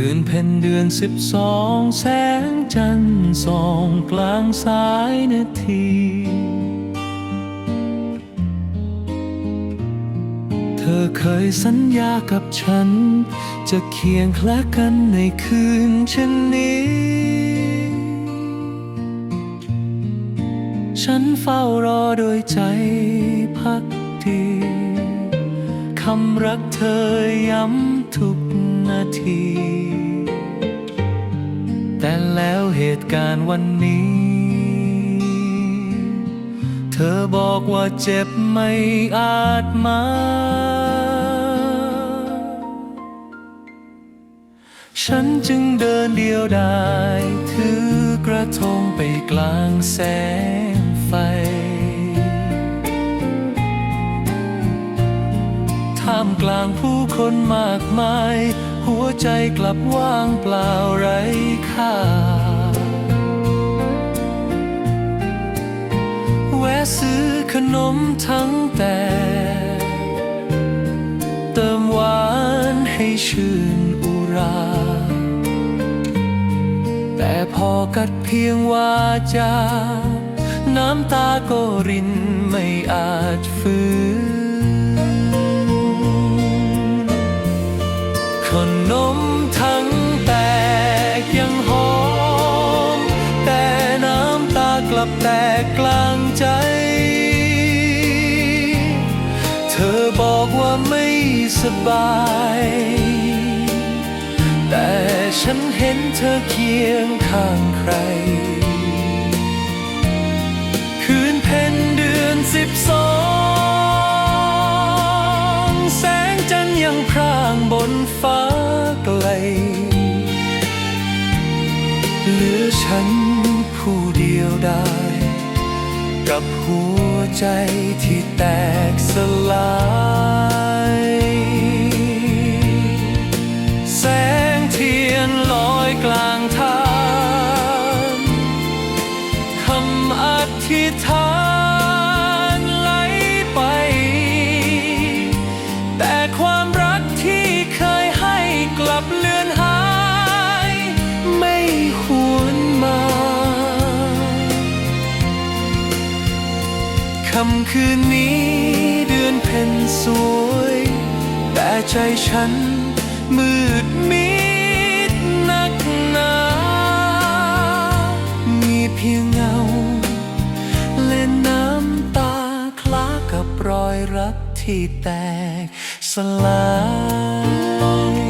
คืนเพ็ญเดือนสิบสองแสงจันทร์ส่องกลางสายนาที เธอเคยสัญญากับฉัน จะเคียงแคลกันในคืนเช่นนี้ ฉันเฝ้ารอโดยใจพักดีคำรักเธอย้ำทุก นาที แต่แล้วเหตุการณ์วันนี้ เธอบอกว่าเจ็บไม่อาจมา ฉันจึงเดินเดียวดายถือกระทงไปกลางแสงไฟท่ามกลางผู้คนมากมาย หัวใจกลับว่างเปล่าไร้ค่า แวะซื้อขนมทั้งแต่ เติมหวานให้ชื่นอุรา แต่พอกัดเพียงวาจา น้ำตาก็รินไม่อาจฝืน ลับแตกกลางใจ เธอบอกว่าไม่สบาย แต่ฉันเห็นเธอเคียงข้างใคร คืนเพ็ญเดือนสิบสองแสงจันทร์ยังพรางบนฟ้าไกล เหลือฉันผู้เดียว ได้ กับหัวใจที่แตกสลาย คำคืนนี้เดือนเพ็ญสวย แต่ใจฉันมืดมิดนักหนา มีเพียงเงา และน้ำตาคล้ากับรอยรักที่แตกสลาย